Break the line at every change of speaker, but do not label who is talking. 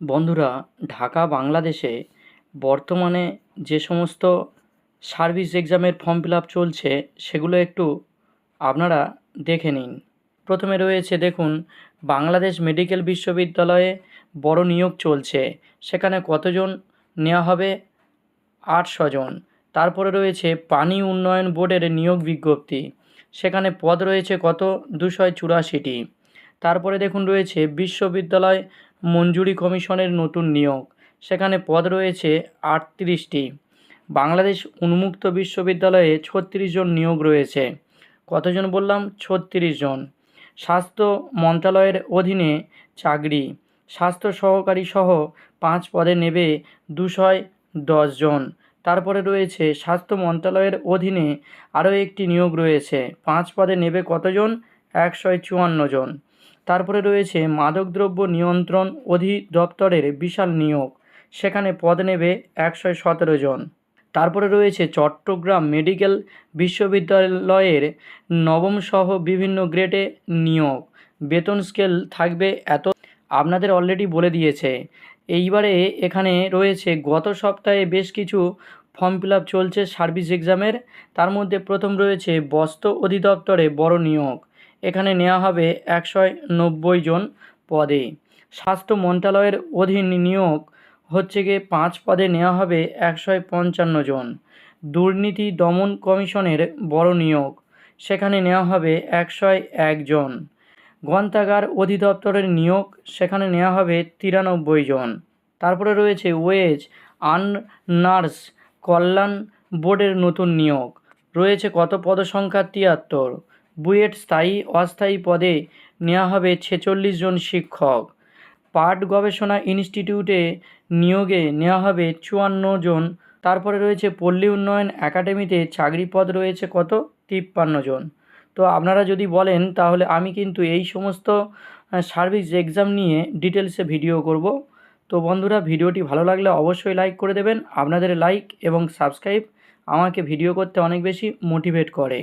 বন্ধুরা, ঢাকা, বাংলাদেশে বর্তমানে যে সমস্ত সার্ভিস এক্সামের ফর্ম ফিল আপ চলছে, সেগুলো একটু আপনারা দেখে নিন। প্রথমে রয়েছে দেখুন, বাংলাদেশ মেডিকেল বিশ্ববিদ্যালয়ে বড় নিয়োগ চলছে। সেখানে কতজন নেওয়া হবে? আটশো জন। তারপরে রয়েছে পানি উন্নয়ন বোর্ডের নিয়োগ বিজ্ঞপ্তি। সেখানে পদ রয়েছে কত? দুশো চুরাশিটি। তারপরে দেখুন রয়েছে বিশ্ববিদ্যালয় মঞ্জুরি কমিশনের নতুন নিয়োগ। সেখানে পদ রয়েছে আটত্রিশটি। বাংলাদেশ উন্মুক্ত বিশ্ববিদ্যালয়ে ছত্রিশ জন নিয়োগ রয়েছে। কতজন বললাম? ছত্রিশ জন। স্বাস্থ্য মন্ত্রণালয়ের অধীনে চাকরি। স্বাস্থ্য সহকারী সহ পাঁচ পদে নেবে দুশয় জন। তারপরে রয়েছে স্বাস্থ্য মন্ত্রণালয়ের অধীনে আরও একটি নিয়োগ রয়েছে। পাঁচ পদে নেবে কতজন? একশয় চুয়ান্ন জন। তারপরে রয়েছে মাদকদ্রব্য নিয়ন্ত্রণ অধিদপ্তরের বিশাল নিয়োগ। সেখানে পদ নেবে একশো সতেরো জন। তারপরে রয়েছে চট্টগ্রাম মেডিকেল বিশ্ববিদ্যালয়ের নবম সহ বিভিন্ন গ্রেডে নিয়োগ। বেতন স্কেল থাকবে এত, আপনাদের অলরেডি বলে দিয়েছে। এইবারে এখানে রয়েছে, গত সপ্তাহে বেশ কিছু ফর্ম ফিল চলছে সার্ভিস এক্সামের। তার মধ্যে প্রথম রয়েছে বস্ত্র অধিদপ্তরে বড় নিয়োগ। এখানে নেওয়া হবে একশো নব্বই জন পদে। স্বাস্থ্য মন্ত্রণালয়ের অধীন নিয়োগ হচ্ছে গিয়ে পাঁচ পদে নেওয়া হবে একশো পঞ্চান্ন জন। দুর্নীতি দমন কমিশনের বড় নিয়োগ, সেখানে নেওয়া হবে একশো একজন গ্রন্থাগার অধিদপ্তরের নিয়োগ, সেখানে নেওয়া হবে তিরানব্বই জন। তারপরে রয়েছে ওয়েজ আন নার্স কল্যাণ বোর্ডের নতুন নিয়োগ, রয়েছে কত পদসংখ্যা তিয়াত্তর? বুয়েট স্থায়ী, অস্থায়ী পদে নেওয়া হবে ছেচল্লিশ জন শিক্ষক। পাট গবেষণা ইনস্টিটিউটে নিয়োগে নেওয়া হবে চুয়ান্ন জন। তারপরে রয়েছে পল্লী উন্নয়ন একাডেমিতে চাকরি পদ রয়েছে কত? তিপ্পান্ন জন। তো আপনারা যদি বলেন, তাহলে আমি কিন্তু এই সমস্ত সার্ভিস এক্সাম নিয়ে ডিটেলসে ভিডিও করব। তো বন্ধুরা, ভিডিওটি ভালো লাগলে অবশ্যই লাইক করে দেবেন। আপনাদের লাইক এবং সাবস্ক্রাইব আমাকে ভিডিও করতে অনেক বেশি মোটিভেট করে।